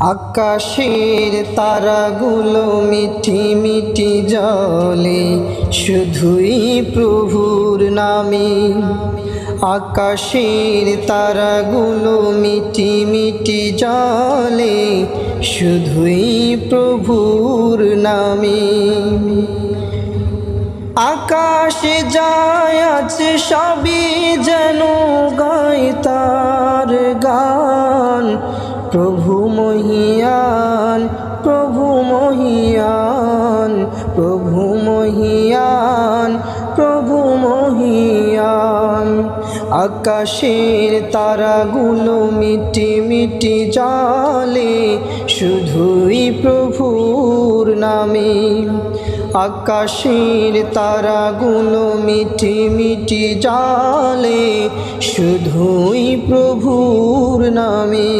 আকাশের তারাগুলো মিটি মিটি জলে শুধুই প্রভুর নামে। আকাশের তারাগুলো মিটি মিটি জলে শুধুই প্রভুর নামে। আকাশে যায় আছে সবই যেন গায় তার গান প্রভু মহিয়ান প্রভু মহিয়ান প্রভু মহিয়ান প্রভু মহিয়ান। আকাশের তারাগুলো মিটি মিটি জালে শুধুই প্রভুর নামে। আকাশের তারাগুলো মিটি মিটি জালে শুধুই প্রভুর নামে।